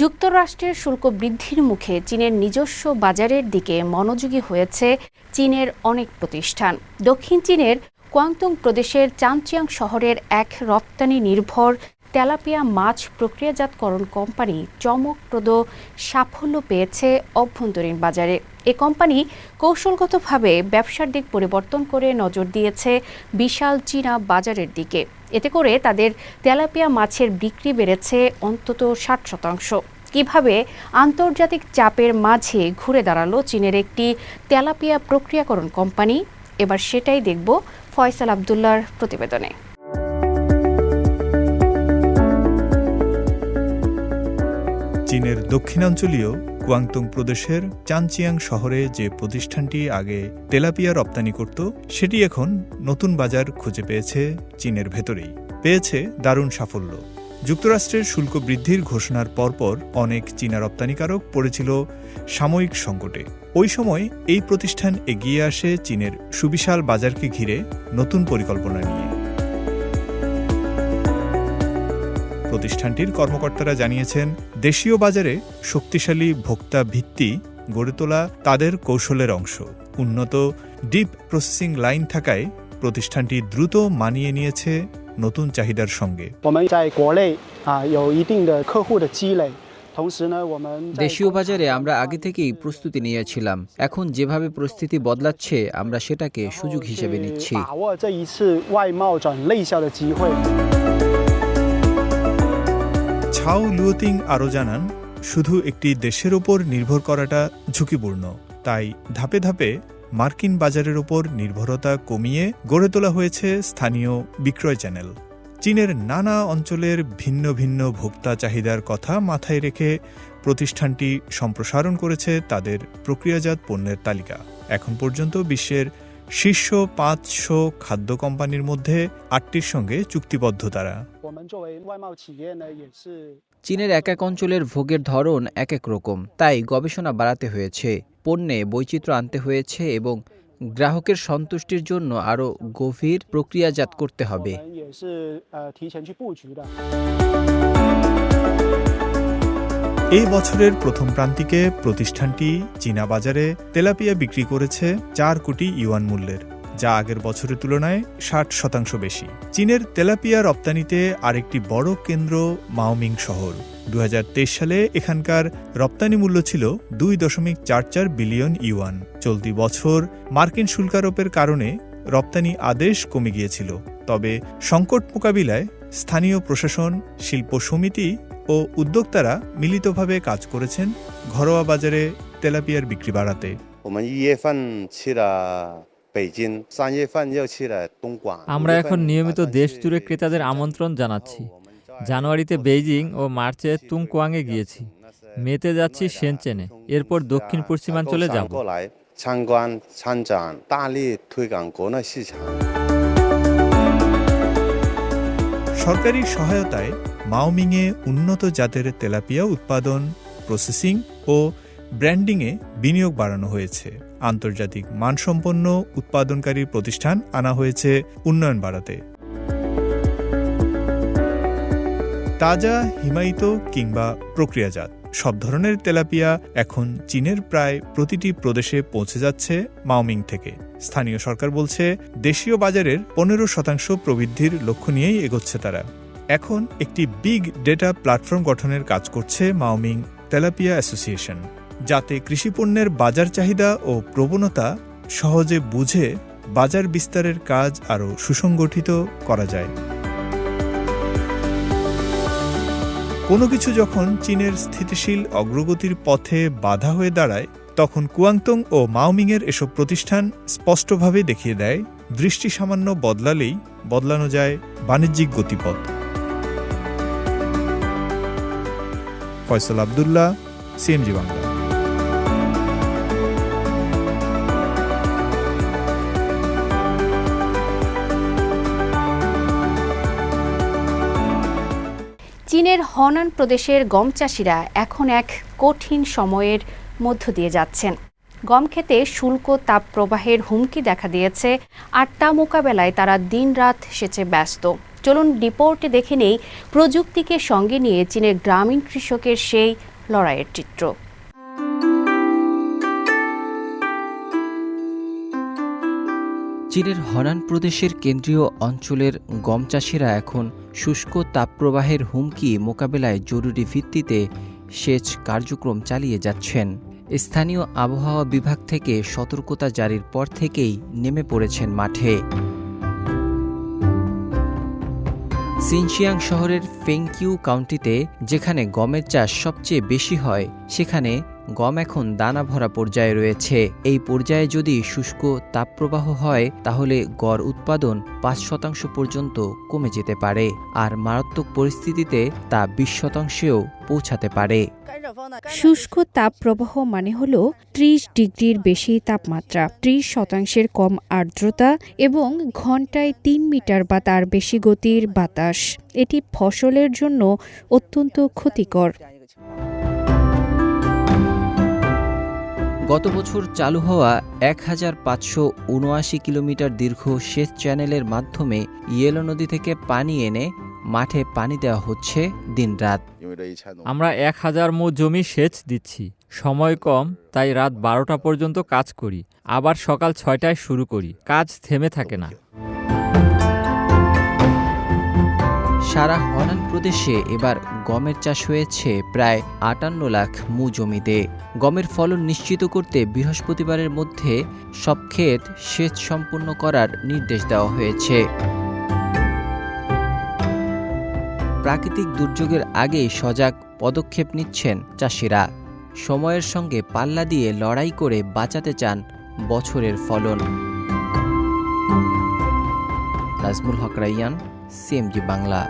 যুক্তরাষ্ট্রের শুল্ক বৃদ্ধির মুখে চীনের নিজস্ব বাজারের দিকে মনোযোগী হয়েছে চীনের অনেক প্রতিষ্ঠান। দক্ষিণ চীনের কোয়াংতুং প্রদেশের চাংচিয়াং শহরের এক রপ্তানি নির্ভর তেলাপিয়া মাছ প্রক্রিয়াজাতকরণ কোম্পানি চমকপ্রদ সাফল্য পেয়েছে অভ্যন্তরীণ বাজারে। এ কোম্পানি কৌশলগতভাবে ব্যবসার দিক পরিবর্তন করে নজর দিয়েছে বিশাল চীনা বাজারের দিকে। এতে করে তাদের তেলাপিয়া মাছের বিক্রি বেড়েছে অন্তত ষাট শতাংশ। কীভাবে আন্তর্জাতিক চাপের মাঝে ঘুরে দাঁড়াল চীনের একটি তেলাপিয়া প্রক্রিয়াকরণ কোম্পানি? এবার সেটাই দেখব ফয়সাল আবদুল্লার প্রতিবেদনে। চীনের দক্ষিণাঞ্চলীয় কুয়াংতুং প্রদেশের চানচিয়াং শহরে যে প্রতিষ্ঠানটি আগে তেলাপিয়া রপ্তানি করত, সেটি এখন নতুন বাজার খুঁজে পেয়েছে চীনের ভেতরেই। পেয়েছে দারুণ সাফল্য। যুক্তরাষ্ট্রের শুল্ক বৃদ্ধির ঘোষণার পরপর অনেক চীনা রপ্তানিকারক পড়েছিল সাময়িক সংকটে। ওই সময় এই প্রতিষ্ঠান এগিয়ে আসে চীনের সুবিশাল বাজারকে ঘিরে নতুন পরিকল্পনা নিয়ে। প্রতিষ্ঠানটির কর্মকর্তারা জানিয়েছেন, দেশীয় বাজারে শক্তিশালী ভোক্তা ভিত্তি গড়ে তোলা তাদের কৌশলের অংশ। উন্নত ডিপ প্রসেসিং লাইন থাকায় প্রতিষ্ঠানটি দ্রুত মানিয়ে নিয়েছে নতুন চাহিদার সঙ্গে। দেশীয় বাজারে আমরা আগে থেকেই প্রস্তুতি নিয়েছিলাম। এখন যেভাবে পরিস্থিতি বদলাচ্ছে আমরা সেটাকে সুযোগ হিসেবে নিচ্ছি। ছাও লুয়িং আরও জানান শুধু একটি দেশের ওপর নির্ভর করাটা ঝুঁকিপূর্ণ তাই ধাপে ধাপে মার্কিন বাজারের ওপর নির্ভরতা কমিয়ে গড়ে তোলা হয়েছে স্থানীয় বিক্রয় চ্যানেল। চীনের নানা অঞ্চলের ভিন্ন ভিন্ন ভোক্তা চাহিদার কথা মাথায় রেখে প্রতিষ্ঠানটি সম্প্রসারণ করেছে তাদের প্রক্রিয়াজাত পণ্যের তালিকা। এখন পর্যন্ত বিশ্বের শীর্ষ পাঁচশো খাদ্য কোম্পানির মধ্যে আটটির সঙ্গে চুক্তিবদ্ধ তারা। চীনের এক এক অঞ্চলের ভোগের ধরন এক এক রকম, তাই গবেষণা বাড়াতে হয়েছে। পণ্যে বৈচিত্র্য আনতে হয়েছে এবং গ্রাহকের সন্তুষ্টির জন্য আরও গভীর প্রক্রিয়াজাত করতে হবে। এই বছরের প্রথম প্রান্তিকে প্রতিষ্ঠানটি চীনা বাজারে তেলাপিয়া বিক্রি করেছে চার কোটি ইউয়ান মূল্যের। যা আগের বছরের তুলনায় ষাট শতাংশ বেশি। চীনের তেলাপিয়া রপ্তানিতে আরেকটি বড় কেন্দ্র মাওমিং শহর। দুহাজার তেইশ সালে এখানকার রপ্তানি মূল্য ছিল দুই দশমিক চার চার বিলিয়ন ইউয়ান। চলতি বছর মার্কিন শুল্কারোপের কারণে রপ্তানি আদেশ কমে গিয়েছিল। তবে সংকট মোকাবিলায় স্থানীয় প্রশাসন, শিল্প সমিতি ও উদ্যোক্তারা মিলিতভাবে কাজ করেছেন ঘরোয়া বাজারে তেলাপিয়ার বিক্রি বাড়াতে। আমরা এখন নিয়মিত দেশ জুড়ে ক্রেতাদের আমন্ত্রণ জানাচ্ছি। জানুয়ারিতে বেইজিং ও মার্চে তুংকুয়াংয়ে গিয়েছি। মেতে যাচ্ছি সেনচেনে এরপর দক্ষিণ পশ্চিমাঞ্চলে যাব। সরকারি সহায়তায় মাওমিংয়ে উন্নত জাতের তেলাপিয়া উৎপাদন প্রসেসিং ও ব্র্যান্ডিংয়ে বিনিয়োগ বাড়ানো হয়েছে। আন্তর্জাতিক মানসম্পন্ন উৎপাদনকারী প্রতিষ্ঠান আনা হয়েছে উন্নয়ন বাড়াতে তাজা, হিমায়িত কিংবা প্রক্রিয়াজাত, সব ধরনের তেলাপিয়া এখন চীনের প্রায় প্রতিটি প্রদেশে পৌঁছে যাচ্ছে মাওমিং থেকে। স্থানীয় সরকার বলছে, দেশীয় বাজারের পনেরো শতাংশ প্রবৃদ্ধির লক্ষ্য নিয়েই এগোচ্ছে তারা। এখন একটি বিগ ডেটা প্ল্যাটফর্ম গঠনের কাজ করছে মাওমিং তেলাপিয়া অ্যাসোসিয়েশন। যাতে কৃষিপণ্যের বাজার চাহিদা ও প্রবণতা সহজে বুঝে বাজার বিস্তারের কাজ আরও সুসংগঠিত করা যায়। কোনো কিছু যখন চীনের স্থিতিশীল অগ্রগতির পথে বাধা হয়ে দাঁড়ায়, তখন কুয়াংতং ও মাওমিংয়ের এসব প্রতিষ্ঠান স্পষ্টভাবে দেখিয়ে দেয় দৃষ্টি সামান্য বদলালেই বদলানো যায় বাণিজ্যিক গতিপথ। ফয়সাল আবদুল্লাহ সিএমজি বাংলা। হনান প্রদেশের গম চাষিরা এখন এক কঠিন সময়ের মধ্য দিয়ে যাচ্ছেন। গম খেতে শুল্ক তাপ প্রবাহের হুমকি দেখা দিয়েছে, আর তা মোকাবেলায় তারা দিনরাত সেচে ব্যস্ত। চলুন রিপোর্টে দেখে নেই প্রযুক্তিকে সঙ্গে নিয়ে চীনের গ্রামীণ কৃষকের সেই লড়াইয়ের চিত্র। চীনের হনান প্রদেশের কেন্দ্রীয় অঞ্চলের গম চাষিরা এখন শুষ্ক তাপপ্রবাহের হুমকি মোকাবেলায় জরুরি ভিত্তিতে সেচ কার্যক্রম চালিয়ে যাচ্ছেন। স্থানীয় আবহাওয়া বিভাগ থেকে সতর্কতা জারির পর থেকেই নেমে পড়েছেন মাঠে। সিনচিয়াং শহরের ফেংকিউ কাউন্টিতে, যেখানে গমের চাষ সবচেয়ে বেশি হয়, সেখানে গম এখন দানা ভরা পর্যায়ে রয়েছে। এই পর্যায়ে যদি শুষ্ক তাপপ্রবাহ হয়, তাহলে গড় উৎপাদন পাঁচ শতাংশ পর্যন্ত কমে যেতে পারে আর মারাত্মক পরিস্থিতিতে তা বিশ শতাংশেও পৌঁছাতে পারে। শুষ্ক তাপপ্রবাহ মানে হল ত্রিশ ডিগ্রির বেশি তাপমাত্রা, ত্রিশ শতাংশের কম আর্দ্রতা এবং ঘন্টায় তিন মিটার বা তার বেশি গতির বাতাস। এটি ফসলের জন্য অত্যন্ত ক্ষতিকর। গত বছর চালু হওয়া এক হাজার পাঁচশো উনআশি কিলোমিটার দীর্ঘ সেচ চ্যানেলের মাধ্যমে ইয়েলো নদী থেকে পানি এনে মাঠে পানি দেওয়া হচ্ছে দিনরাত। আমরা এক হাজার মো জমি সেচ দিচ্ছি, সময় কম, তাই রাত বারোটা পর্যন্ত কাজ করি, আবার সকাল ছয়টায় শুরু করি, কাজ থেমে থাকে না। সারা হনান প্রদেশে এবার গমের চাষ হয়েছে প্রায় আটান্ন লাখ মু জমিতে। গমের ফলন নিশ্চিত করতে বৃহস্পতিবারের মধ্যে সব ক্ষেত সেচ সম্পূর্ণ করার নির্দেশ দেওয়া হয়েছে। প্রাকৃতিক দুর্যোগের আগেই সজাগ পদক্ষেপ নিচ্ছেন চাষিরা। সময়ের সঙ্গে পাল্লা দিয়ে লড়াই করে বাঁচাতে চান বছরের ফলন। নাজমুল হক রাইয়ান সিএমজি বাংলা।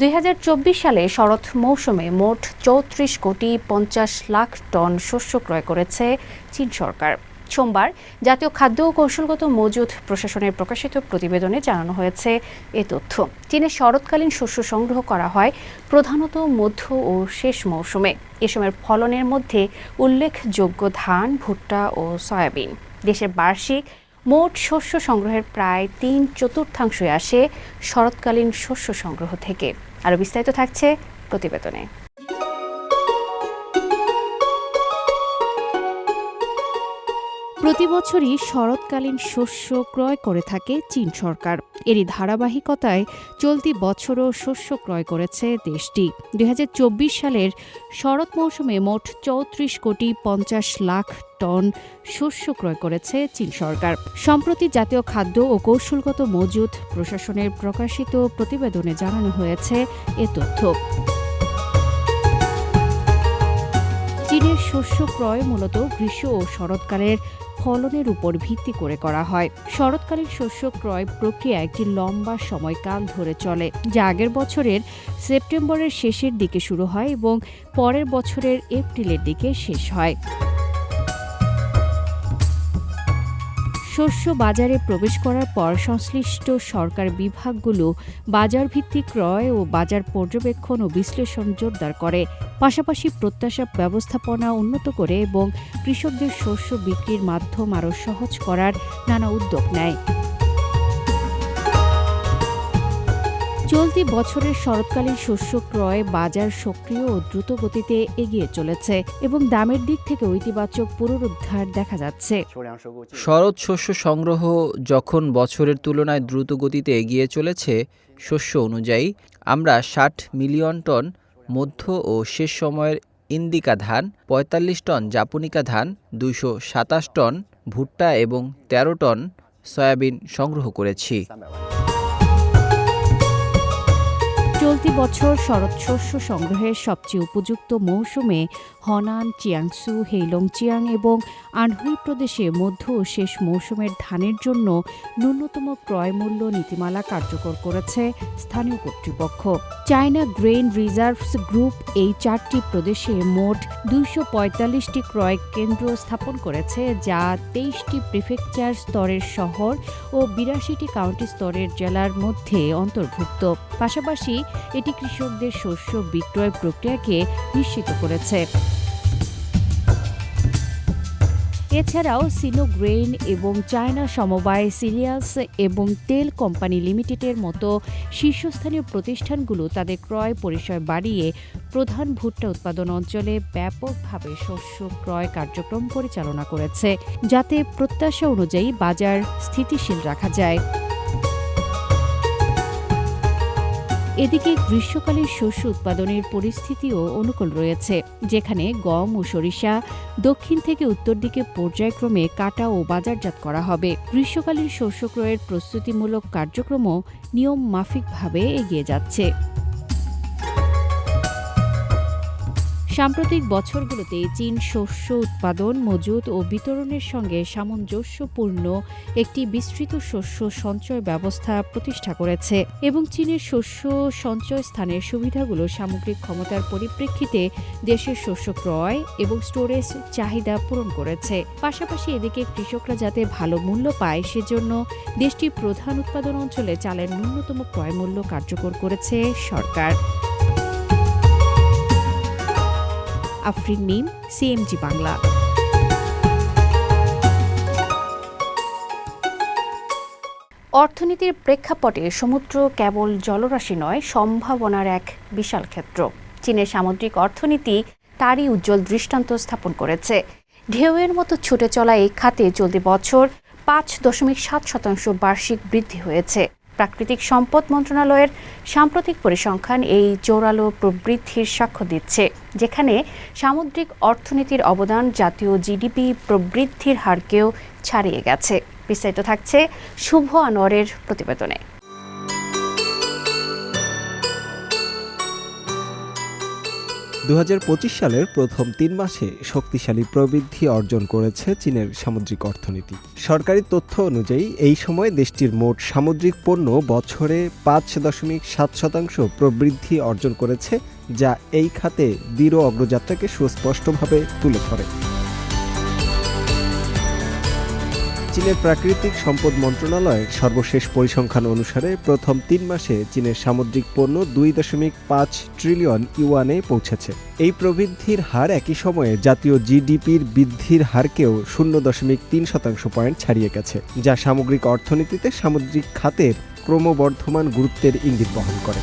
দুই সালে শরৎ মৌসুমে মোট চৌত্রিশ কোটি পঞ্চাশ লাখ টন শস্য ক্রয় করেছে চীন সরকার। সোমবার জাতীয় খাদ্য ও কৌশলগত মজুদ প্রশাসনের প্রকাশিত প্রতিবেদনে জানানো হয়েছে এ তথ্য। চীনে শরৎকালীন শস্য সংগ্রহ করা হয় প্রধানত মধ্য ও শেষ মৌসুমে। এ সময়ের ফলনের মধ্যে উল্লেখযোগ্য ধান, ভুট্টা ও সয়াবিন। দেশের বার্ষিক মোট শস্য সংগ্রহের প্রায় তিন চতুর্থাংশই আসে শরৎকালীন শস্য সংগ্রহ থেকে। আরও বিস্তারিত থাকছে প্রতিবেদনে। প্রতি বছরই শরৎকালীন শস্য ক্রয় করে থাকে চীন সরকার। এরই ধারাবাহিকতায় চলতি বছরও শস্য ক্রয় করেছে দেশটি। দুই হাজার চব্বিশ সালের শরৎ মৌসুমে মোট চৌত্রিশ কোটি পঞ্চাশ লাখ টন শস্য ক্রয় করেছে চীন সরকার। সম্প্রতি জাতীয় খাদ্য ও কৌশলগত মজুদ প্রশাসনের প্রকাশিত প্রতিবেদনে জানানো হয়েছে এ তথ্য। চীনের শস্য ক্রয় মূলত গ্রীষ্ম ও শরৎকালের ফলনের উপর ভিত্তি করে করা হয়। শরৎকালীন শস্য ক্রয় প্রক্রিয়া একটি লম্বা সময়কাল ধরে চলে, যা আগের বছরের সেপ্টেম্বরের শেষের দিকে শুরু হয় এবং পরের বছরের এপ্রিলের দিকে শেষ হয়। শস্য বাজারে প্রবেশ করার পর সংশ্লিষ্ট সরকার বিভাগগুলো বাজার ভিত্তিক ক্রয় ও বাজার পর্যবেক্ষণ ও বিশ্লেষণ জোরদার করে। পাশাপাশি প্রত্যাশা ব্যবস্থাপনা উন্নত করে এবং কৃষকদের শস্য বিক্রির মাধ্যম আরও সহজ করার নানা উদ্যোগ নেয়। চলতি বছরের শরৎকালীন শস্য ক্রয় বাজার সক্রিয় ও দ্রুত গতিতে এগিয়ে চলেছে এবং দামের দিক থেকে ইতিবাচক পুনরুদ্ধার দেখা যাচ্ছে। শরৎ শস্য সংগ্রহ যখন বছরের তুলনায় দ্রুত গতিতে এগিয়ে চলেছে শস্য অনুযায়ী আমরা ষাট মিলিয়ন টন মধ্য ও শেষ সময়ের ইন্দিকা ধান ৪৫ টন জাপনিকা ধান দুইশো সাতাশ টন ভুট্টা এবং ১৩ টন সয়াবিন সংগ্রহ করেছি। চলতি বছর শরৎ শস্য সংগ্রহের সবচেয়ে উপযুক্ত মৌসুমে হনান, চিয়াংসু হেইলংচিয়াং এবং আনহুই প্রদেশে মধ্য ও শেষ মৌসুমের ধানের জন্য ন্যূনতম ক্রয় মূল্য নীতিমালা কার্যকর করেছে স্থানীয় কর্তৃপক্ষ। চায়না গ্রেন রিজার্ভস গ্রুপ এই চারটি প্রদেশে মোট দুইশো পঁয়তাল্লিশটি ক্রয় কেন্দ্র স্থাপন করেছে, যা তেইশটি প্রিফেকচার স্তরের শহর ও বিরাশিটি কাউন্টি স্তরের জেলার মধ্যে অন্তর্ভুক্ত। পাশাপাশি এটি কৃষকদের শস্য বিক্রয় প্রক্রিয়াকে নিশ্চিত করেছে। এছাড়াও সিনো গ্রেইন এবং চায়না সমবায় সিরিয়ালস এবং তেল কোম্পানি লিমিটেডের মতো শীর্ষস্থানীয় প্রতিষ্ঠানগুলো তাদের ক্রয় পরিসর বাড়িয়ে প্রধান ভুট্টা উৎপাদন অঞ্চলে ব্যাপকভাবে শস্য ক্রয় কার্যক্রম পরিচালনা করেছে, যাতে প্রত্যাশা অনুযায়ী বাজার স্থিতিশীল রাখা যায়। এদিকে গ্রীষ্মকালে শস্য উৎপাদনের পরিস্থিতিও অনুকূল রয়েছে, যেখানে গম ও সরিষা, দক্ষিণ থেকে উত্তর দিকে পর্যায়ক্রমে কাটা ও বাজারজাত করা হবে। গ্রীষ্মকালীন শস্য ক্রয়ের প্রস্তুতিমূলক কার্যক্রমও নিয়ম মাফিকভাবে এগিয়ে যাচ্ছে। সাম্প্রতিক বছরগুলোতে চীন শস্য উৎপাদন, মজুত ও বিতরণের সঙ্গে সামঞ্জস্যপূর্ণ একটি বিস্তৃত শস্য সঞ্চয় ব্যবস্থা প্রতিষ্ঠা করেছে এবং চীনের শস্য সঞ্চয় স্থানের সুবিধাগুলো সামগ্রিক ক্ষমতার পরিপ্রেক্ষিতে দেশের শস্য ক্রয় এবং স্টোরেজ চাহিদা পূরণ করেছে। পাশাপাশি এদিকে কৃষকরা যাতে ভালো মূল্য পায়, সেজন্য দেশটির প্রধান উৎপাদন অঞ্চলে চালের ন্যূনতম ক্রয় মূল্য কার্যকর করেছে সরকার। আফরিন মিম, সিএমজি বাংলা। অর্থনীতির প্রেক্ষাপটে সমুদ্র কেবল জলরাশি নয়, সম্ভাবনার এক বিশাল ক্ষেত্র। চীনের সামুদ্রিক অর্থনীতি তারই উজ্জ্বল দৃষ্টান্ত স্থাপন করেছে। ঢেউয়ের মতো ছুটে চলা এই খাতে চলতি বছর পাঁচ দশমিক সাত শতাংশ বার্ষিক বৃদ্ধি হয়েছে। প্রাকৃতিক সম্পদ মন্ত্রণালয়ের সাম্প্রতিক পরিসংখ্যান এই জোরালো প্রবৃদ্ধির সাক্ষ্য দিচ্ছে, যেখানে সামুদ্রিক অর্থনীতির অবদান জাতীয় জিডিপি প্রবৃদ্ধির হারকেও ছাড়িয়ে গেছে। বিস্তারিত থাকছে শুভ আনোয়ারের প্রতিবেদনে। দু হাজার পঁচিশ সালের প্রথম তিন মাসে শক্তিশালী প্রবৃদ্ধি অর্জন করেছে চীনের সামুদ্রিক অর্থনীতি। সরকারি তথ্য অনুযায়ী, এই সময় দেশটির মোট সামুদ্রিক পণ্য বছরে পাঁচ দশমিক সাত শতাংশ প্রবৃদ্ধি অর্জন করেছে, যা এই খাতে দৃঢ় অগ্রযাত্রাকে সুস্পষ্টভাবে তুলে ধরে। চীনের প্রাকৃতিক সম্পদ মন্ত্রণালয়ের সর্বশেষ পরিসংখ্যান অনুসারে প্রথম তিন মাসে চীনের সামুদ্রিক পণ্য দুই দশমিক পাঁচ ট্রিলিয়ন ইউয়ানে পৌঁছেছে। এই প্রবৃদ্ধির হার একই সময়ে জাতীয় জিডিপির বৃদ্ধির হারকেও শূন্য দশমিক তিন শতাংশ পয়েন্ট ছাড়িয়ে গেছে, যা সামগ্রিক অর্থনীতিতে সামুদ্রিক খাতের ক্রমবর্ধমান গুরুত্বের ইঙ্গিত বহন করে।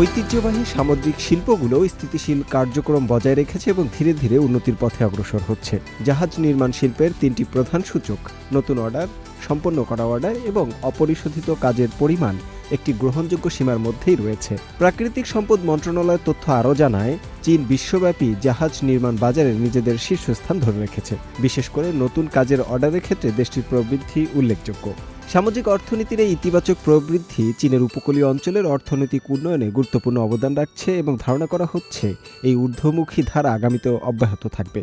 ঐতিহ্যবাহী সামুদ্রিক শিল্পগুলো স্থিতিশীল কার্যক্রম বজায় রেখেছে এবং ধীরে ধীরে উন্নতির পথে অগ্রসর হচ্ছে। জাহাজ নির্মাণ শিল্পের তিনটি প্রধান সূচক, নতুন অর্ডার, সম্পন্ন করা অর্ডার এবং অপরিশোধিত কাজের পরিমাণ একটি গ্রহণযোগ্য সীমার মধ্যেই রয়েছে। প্রাকৃতিক সম্পদ মন্ত্রণালয়ের তথ্য আরও জানায়, চীন বিশ্বব্যাপী জাহাজ নির্মাণ বাজারে নিজেদের শীর্ষস্থান ধরে রেখেছে। বিশেষ করে নতুন কাজের অর্ডারের ক্ষেত্রে দেশটির প্রবৃদ্ধি উল্লেখযোগ্য। সামাজিক অর্থনীতির এই ইতিবাচক প্রবৃদ্ধি চীনের উপকূলীয় অঞ্চলের অর্থনৈতিক উন্নয়নে গুরুত্বপূর্ণ অবদান রাখছে এবং ধারণা করা হচ্ছে এই ঊর্ধ্বমুখী ধারা আগামীতেও অব্যাহত থাকবে।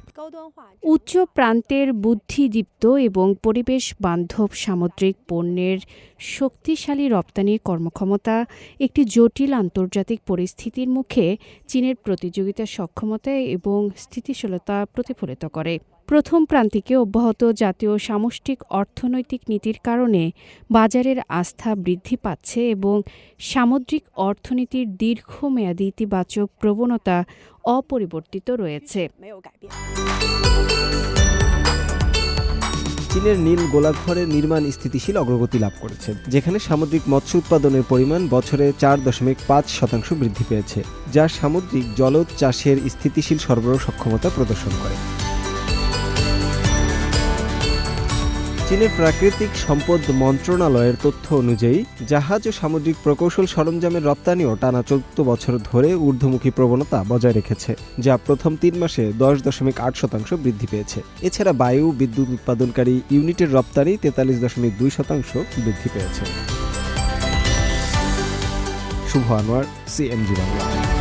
উচ্চ প্রান্তের বুদ্ধিদীপ্ত এবং পরিবেশ বান্ধব সামুদ্রিক পণ্যের শক্তিশালী রপ্তানি কর্মক্ষমতা একটি জটিল আন্তর্জাতিক পরিস্থিতির মুখে চীনের প্রতিযোগিতার সক্ষমতা এবং স্থিতিশীলতা প্রতিফলিত করে। প্রথম প্রান্তিকে অব্যাহত জাতীয় সামষ্টিক অর্থনৈতিক নীতির কারণে বাজারের আস্থা বৃদ্ধি পাচ্ছে এবং সামুদ্রিক অর্থনীতির দীর্ঘমেয়াদী ইতিবাচক প্রবণতা অপরিবর্তিত রয়েছে। চীনের নীল গোলাঘরের নির্মাণ স্থিতিশীল অগ্রগতি লাভ করেছে, যেখানে সামুদ্রিক মৎস্য উৎপাদনের পরিমাণ বছরে চার দশমিক পাঁচ শতাংশ বৃদ্ধি পেয়েছে, যা সামুদ্রিক জলজ চাষের স্থিতিশীল সরবরাহ সক্ষমতা প্রদর্শন করে। চীনের প্রাকৃতিক সম্পদ মন্ত্রণালয়ের তথ্য অনুযায়ী, জাহাজ ও সামুদ্রিক প্রকৌশল সরঞ্জামের রপ্তানিও টানা চোদ্দ বছর ধরে ঊর্ধ্বমুখী প্রবণতা বজায় রেখেছে, যা প্রথম তিন মাসে দশ দশমিক আট শতাংশ বৃদ্ধি পেয়েছে। এছাড়া বায়ু, বিদ্যুৎ উৎপাদনকারী ইউনিটের রপ্তানি তেতাল্লিশ দশমিক দুই শতাংশ বৃদ্ধি পেয়েছে। শুভ আনোয়ার সিএমজি বাংলা।